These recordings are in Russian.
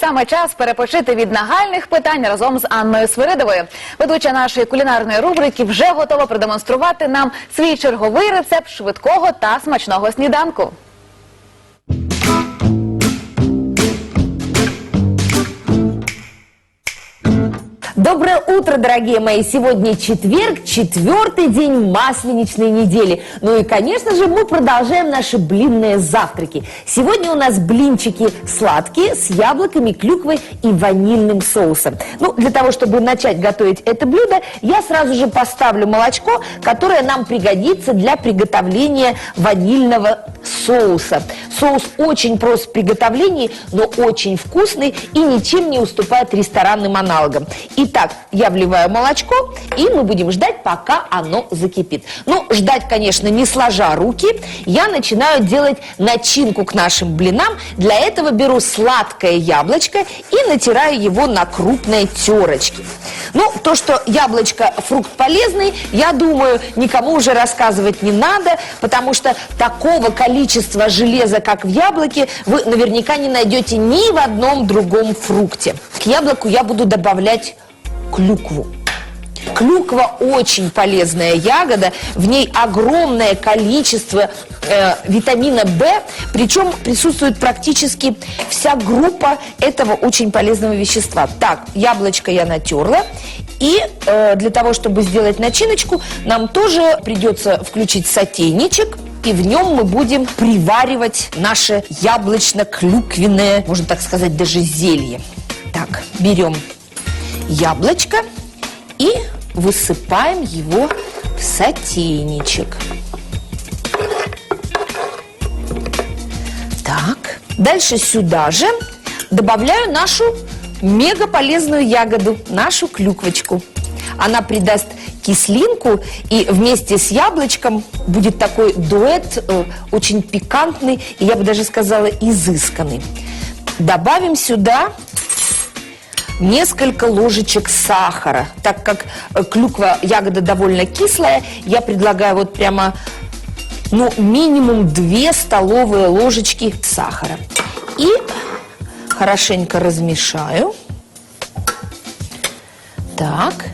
саме час перепочити від нагальних питань разом з Анною Свиридовою. Ведуча нашої кулінарної рубрики вже готова продемонструвати нам свій черговий рецепт швидкого та смачного сніданку. Доброе утро, дорогие мои! Сегодня четверг, четвертый день масленичной недели. Ну и, конечно же, мы продолжаем наши блинные завтраки. Сегодня у нас блинчики сладкие с яблоками, клюквой и ванильным соусом. Ну, для того, чтобы начать готовить это блюдо, я сразу же поставлю молочко, которое нам пригодится для приготовления ванильного соуса. Соус очень прост в приготовлении, но очень вкусный и ничем не уступает ресторанным аналогам. Итак, я вливаю молочко, и мы будем ждать, пока оно закипит. Ну, ждать, конечно, не сложа руки. Я начинаю делать начинку к нашим блинам. Для этого беру сладкое яблочко и натираю его на крупной терочке. Ну, то, что яблочко фрукт полезный, я думаю, никому уже рассказывать не надо, потому что такого количества железа, как в яблоке, вы наверняка не найдете ни в одном другом фрукте. К яблоку я буду добавлять клюкву. Клюква очень полезная ягода, в ней огромное количество э, витамина В, причем присутствует практически вся группа этого очень полезного вещества. Так, яблочко я натерла, и э, для того, чтобы сделать начиночку, нам тоже придется включить сотейничек, и в нем мы будем приваривать наше яблочно-клюквенное, можно так сказать, даже зелье. Так, берем яблочко и высыпаем его в сотейничек. Так, дальше сюда же добавляю нашу мега полезную ягоду, нашу клюквочку. Она придаст кислинку, и вместе с яблочком будет такой дуэт э, очень пикантный, и я бы даже сказала изысканный. Добавим сюда несколько ложечек сахара. Так как э, клюква, ягода довольно кислая, я предлагаю вот прямо, ну, минимум 2 столовые ложечки сахара. И хорошенько размешаю. Так.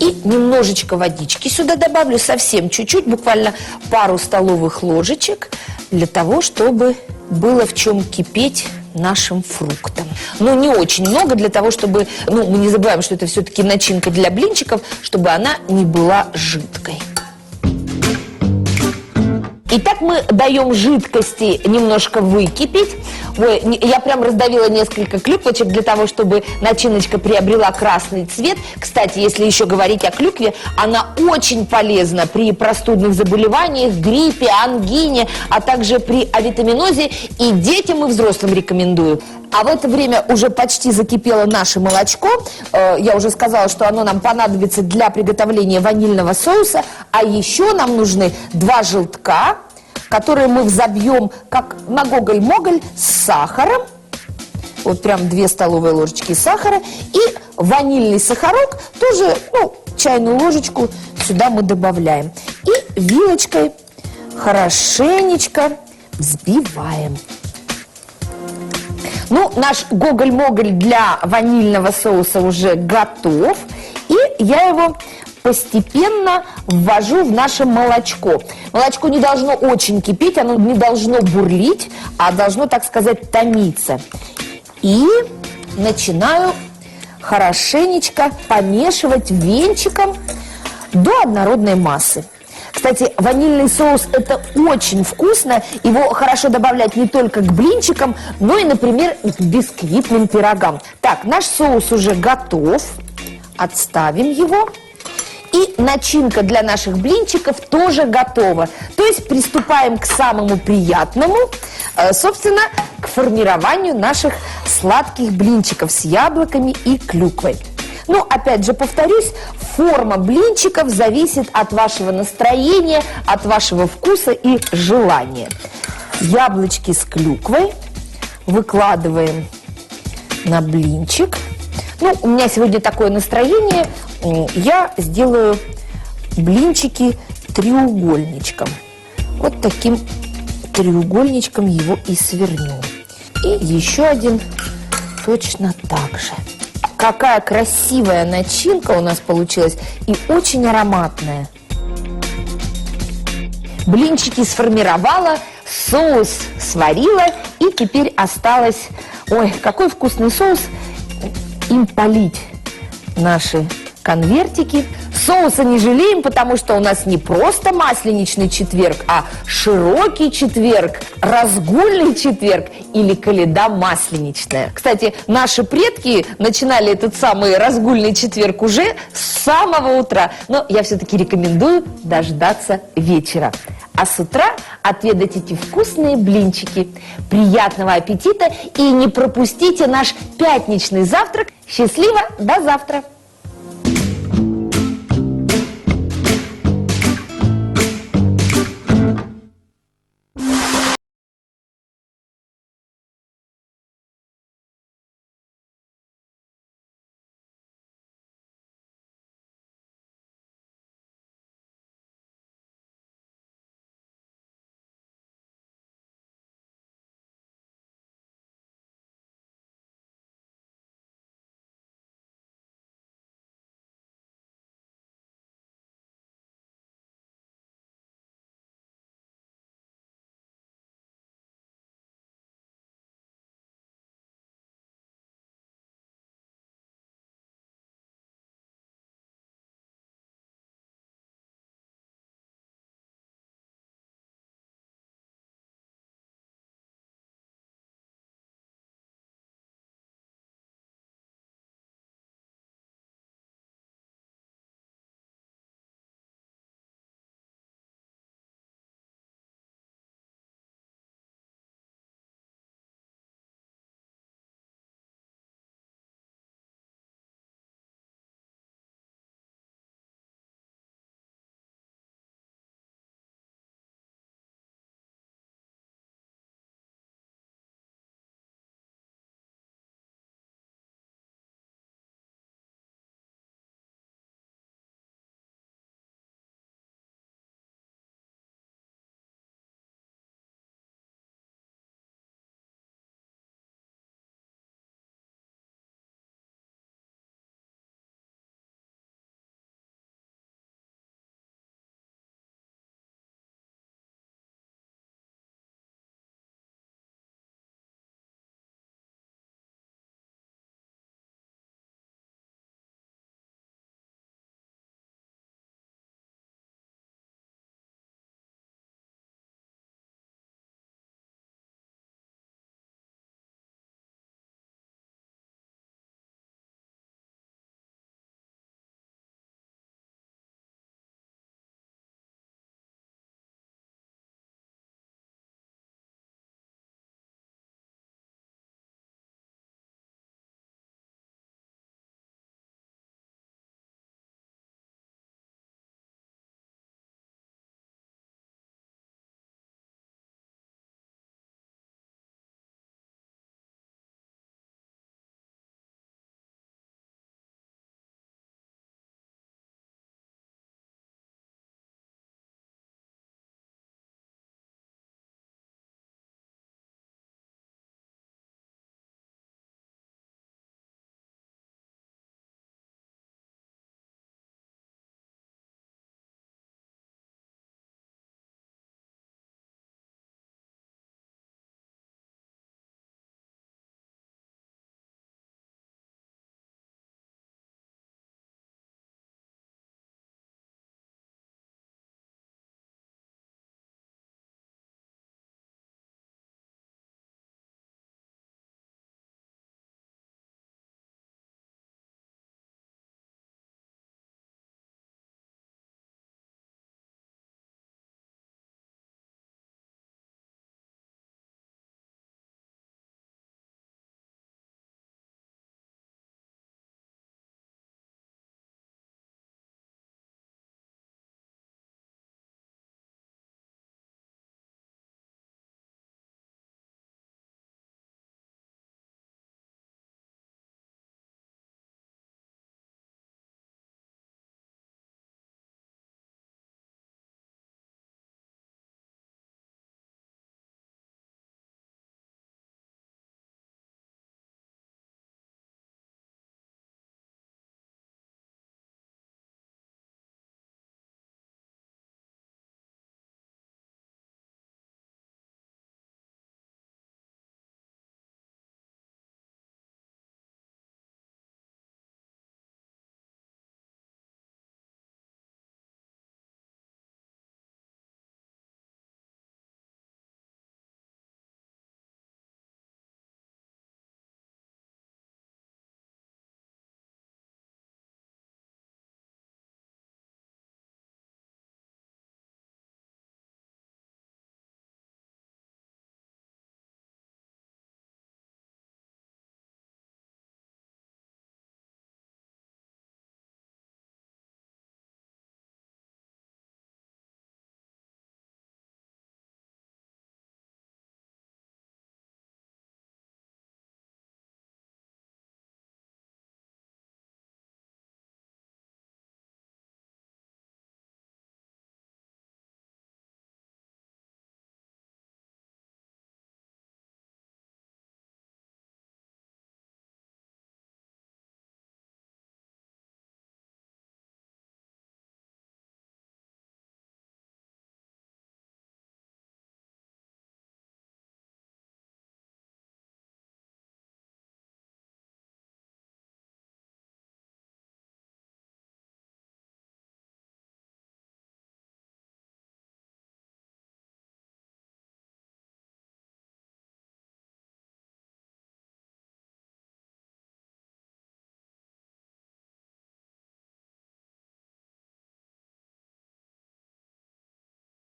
И немножечко водички сюда добавлю, совсем чуть-чуть, буквально пару столовых ложечек, для того, чтобы было в чем кипеть нашим фруктам. Но не очень много для того, чтобы, ну, мы не забываем, что это все-таки начинка для блинчиков, чтобы она не была жидкой. Итак, мы даем жидкости немножко выкипеть. Ой, я прям раздавила несколько клюквочек для того, чтобы начиночка приобрела красный цвет. Кстати, если еще говорить о клюкве, она очень полезна при простудных заболеваниях, гриппе, ангине, а также при авитаминозе. И детям, и взрослым рекомендую. А в это время уже почти закипело наше молочко. Э, Я уже сказала, что оно нам понадобится для приготовления ванильного соуса. А еще нам нужны два желтка, которые мы взобьем как на гоголь-моголь с сахаром. Вот прям две столовые ложечки сахара. И ванильный сахарок тоже, ну, чайную ложечку сюда мы добавляем. И вилочкой хорошенечко взбиваем. Ну, наш гоголь-моголь для ванильного соуса уже готов. И я его постепенно ввожу в наше молочко. Молочко не должно очень кипеть, оно не должно бурлить, а должно, так сказать, томиться. И начинаю хорошенечко помешивать венчиком до однородной массы. Кстати, ванильный соус – это очень вкусно. Его хорошо добавлять не только к блинчикам, но и, например, к бисквитным пирогам. Так, наш соус уже готов. Отставим его. И начинка для наших блинчиков тоже готова. То есть приступаем к самому приятному, э, собственно, к формированию наших сладких блинчиков с яблоками и клюквой. Ну, опять же, повторюсь, форма блинчиков зависит от вашего настроения, от вашего вкуса и желания. Яблочки с клюквой выкладываем на блинчик. Ну, у меня сегодня такое настроение, я сделаю блинчики треугольничком. Вот таким треугольничком его и сверну. И еще один точно так же. Какая красивая начинка у нас получилась и очень ароматная. Блинчики сформировала, соус сварила и теперь осталось... Ой, какой вкусный соус им полить наши конвертики. Соуса не жалеем, потому что у нас не просто масленичный четверг, а широкий четверг, разгульный четверг или коляда масленичная. Кстати, наши предки начинали этот самый разгульный четверг уже с самого утра, но я все-таки рекомендую дождаться вечера. А с утра отведать эти вкусные блинчики. Приятного аппетита и не пропустите наш пятничный завтрак. Счастливо, до завтра!